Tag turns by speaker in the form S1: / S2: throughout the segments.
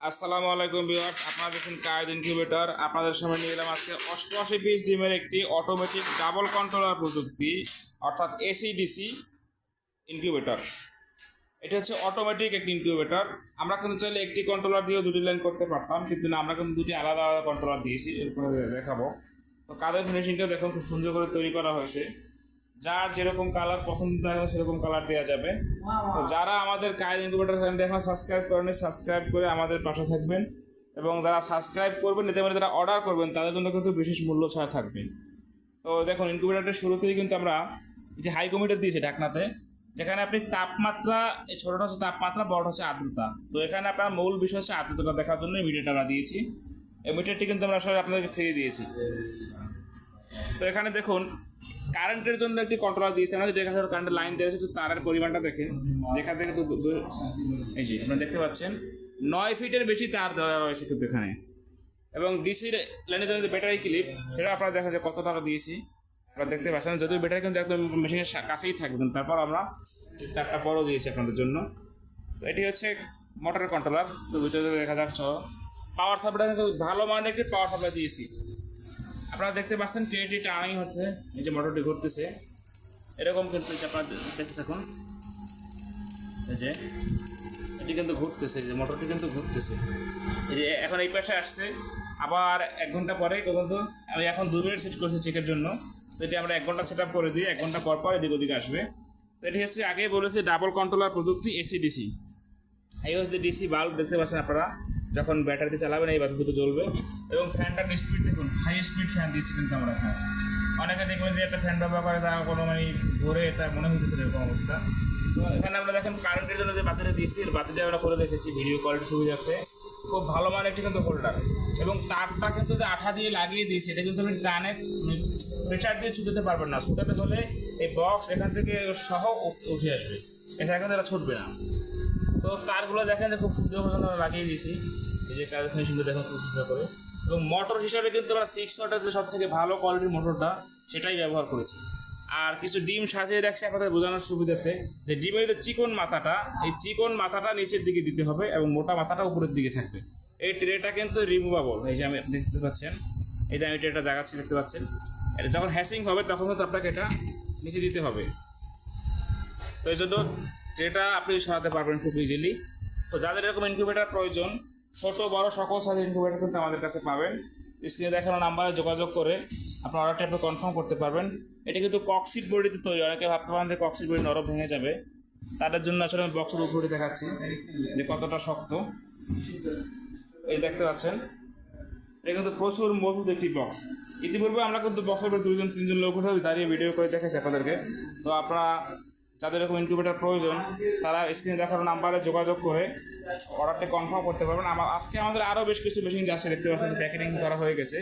S1: আসসালামু আলাইকুম ভিউয়ার্স, আপনারা দেখছেন কায়েদ ইনকিউবেটর আপনাদের সামনে নিয়ে এলাম আজকে অষ্টআশি পিস ডিমের একটি অটোমেটিক ডাবল কন্ট্রোলার প্রযুক্তি, অর্থাৎ এসিডিসি ইনকিউবেটর এটা হচ্ছে অটোমেটিক একটি ইনকিউবেটর আমরা কিন্তু চাইলে একটি কন্ট্রোলার দিয়েও দুটি লাইন করতে পারতাম, কিন্তু না, আমরা কিন্তু দুটি আলাদা আলাদা কন্ট্রোলার দিয়েছি, এরপরে দেখাবো। তো কাদের ফিনিশিংটা দেখুন, খুব সুন্দর করে তৈরি করা হয়েছে। যার যেরকম কালার পছন্দ হয় সেরকম কালার দেওয়া যাবে। তো যারা আমাদের কাজ ইনকিউবেটার চ্যানেলটি এখন সাবস্ক্রাইব করেনি সাবস্ক্রাইব করে আমাদের পাশে থাকবেন। এবং যারা সাবস্ক্রাইব করবেন এতে মানে যারা অর্ডার করবেন তাদের জন্য কিন্তু বিশেষ মূল্য ছাড় থাকবে। তো দেখুন ইনকিউবেটারটার শুরুতেই কিন্তু আমরা যে হাই কমিটার দিয়েছি ঢাকনাতে যেখানে আপনি তাপমাত্রা এই ছোটোটা হচ্ছে তাপমাত্রা বড়টা হচ্ছে আর্দ্রতা। তো এখানে আপনার মূল বিষয় হচ্ছে আর্দ্রতা দেখার জন্য মিটারটা আমরা দিয়েছি। এই মিটারটি কিন্তু আমরা আসলে আপনাদেরকে ফিরিয়ে দিয়েছি। তো এখানে দেখুন কারেন্টের জন্য একটি কন্ট্রোলার দিয়েছে আমরা যেখানে কারেন্টের লাইন দেওয়া হচ্ছে তারের পরিমাণটা দেখেন। যেখান থেকে তো এই যে, আপনারা দেখতে পাচ্ছেন, নয় ফিটের বেশি তার দেওয়া রয়েছে কিন্তু এখানে। এবং ডিসির লাইনের জন্য ব্যাটারি ক্লিপ সেটা আপনারা দেখেন যে কত টাকা দিয়েছি। আপনারা দেখতে পাচ্ছেন, যদিও ব্যাটারি কিন্তু একদম মেশিনের কাছেই থাকবে তারপর আমরা চারটা পরও দিয়েছি আপনাদের জন্য। তো এটি হচ্ছে মোটরের কন্ট্রোলার তো ভিতরে দেখা যাচ্ছে পাওয়ার সাপ্লাই কিন্তু ভালো মানের একটি পাওয়ার সাপ্লাই দিয়েছি। আপনারা দেখতে পাচ্ছেন ট্রেনটি টানাই হচ্ছে। এই যে মোটরটি ঘুরতেছে। এরকম কিন্তু আপনারা দেখতে থাকুন এই যে, এটি কিন্তু ঘুরতেছে যে মোটরটি কিন্তু ঘুরতেছে। এই যে এখন এই পাশে আসছে। আবার এক ঘণ্টা পরে কিন্তু আমি এখন দু মিনিট সেট করছি চেকের জন্য। তো এটি আমরা এক ঘণ্টা সেট আপ করে দিই, এক ঘণ্টা পর পর এদিক ওদিকে আসবে। তো এটি হচ্ছে আগে বলেছি ডাবল কন্ট্রোলার প্রযুক্তি এসিডিসি এই হচ্ছে ডিসি বাল্ব দেখতে পাচ্ছেন আপনারা। যখন ব্যাটারিতে চালাবেন, এই বাতি দুটো জ্বলবে। এবং ফ্যানটার স্পিড দেখুন হাই স্পিড ফ্যান দিয়েছি কিন্তু আমরা এখানে অনেকে দেখবেন যে একটা ফ্যান ব্যবহার করে, তার কোনো মানে ঘুরে এটা মনে হইতেছে এরকম অবস্থা। তো এখানে আমরা দেখেন কারেন্টের জন্য যে বাতিটা দিয়েছি, এর বাতিটা আমরা করে দেখেছি ভিডিও কোয়ালিটি সুবিধার্থে। খুব ভালো মানের একটি কিন্তু হোল্ডার এবং তারটা কিন্তু যে আঠা দিয়ে লাগিয়ে দিয়েছি, এটা কিন্তু আপনি টানে প্রেশার দিয়ে ছুটাতে পারবেন না। ছুটাতে হলে এই বক্স এখান থেকে সহ উঠে আসবে। এছাড়া কিন্তু এটা ছুটবে না। তো তারগুলো দেখেন যে খুব সুন্দর করে আমরা লাগিয়ে দিয়েছি। এই যে কার ফিনিশিংটা দেখেন খুব সুন্দর করে। এবং মোটর হিসাবে কিন্তু আমরা সিক্স ওয়াটের যে সব থেকে ভালো কোয়ালিটির মোটরটা সেটাই ব্যবহার করেছি। আর কিছু ডিম সাজিয়ে রাখছি আপনাদের বোঝানোর সুবিধাতে, যে ডিমের যে চিকন মাথাটা, এই চিকন মাথাটা নিচের দিকে দিতে হবে এবং মোটা মাথাটা উপরের দিকে থাকবে। এই ট্রেটা কিন্তু রিমুভেবল এই যে আমি দেখতে পাচ্ছেন, এই যে আমি ট্রেটা দেখাচ্ছি, দেখতে পাচ্ছেন? এটা যখন হ্যাসিং হবে, তখন কিন্তু আপনাকে এটা নিচে দিতে হবে। তো এই জন্য যেটা আপনি সরাতে পারবেন খুব ইজিলি তো যাদের এরকম ইনকিউবেটার প্রয়োজন, ছোট, বড়, সকল সাইজের ইনকিউবেটার কিন্তু আমাদের কাছে পাবেন। স্ক্রিনে দেখানো নাম্বারে যোগাযোগ করে আপনার অর্ডারটা আপনি কনফার্ম করতে পারবেন। এটা কিন্তু কক্সিট বডিতে তৈরি, অনেকে ভাবতে পারেন যে কক্সিট বডি নরম ভেঙে যাবে। তাদের জন্য আসলে আমি বক্সের উপরে দেখাচ্ছি যে কতটা শক্ত। এই দেখতে পাচ্ছেন? এটা কিন্তু প্রচুর মজবুত একটি বক্স ইতিপূর্বে আমরা কিন্তু বক্সের উপরে দুজন তিনজন লোক উঠে দাঁড়িয়ে ভিডিও করে দেখেছি আপনাদেরকে। তো আপনারা যাদের এরকম ইনকিউবেটার প্রয়োজন, তারা স্ক্রিনে দেখানো নাম্বারে যোগাযোগ করে অর্ডারটি কনফার্ম করতে পারবেন। আমার আজকে আমাদের আরও বেশ কিছু মেশিন যাচ্ছে, দেখতে পাচ্ছেন প্যাকেটিং করা হয়ে গেছে।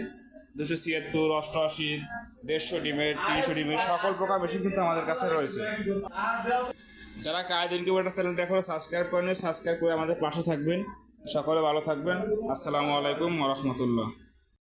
S1: দুশো ছিয়াত্তর, অষ্টআশি, দেড়শো ডিমের, তিনশো ডিমের, সকল প্রকার মেশিন কিন্তু আমাদের কাছে রয়েছে। যারা কাজ ইনকিউবেটার চ্যানেলটা এখনও সাবস্ক্রাইব করেনি সাবস্ক্রাইব করে আমাদের পাশে থাকবেন। সকলে ভালো থাকবেন। আসসালামু আলাইকুম রহমতুল্লাহ।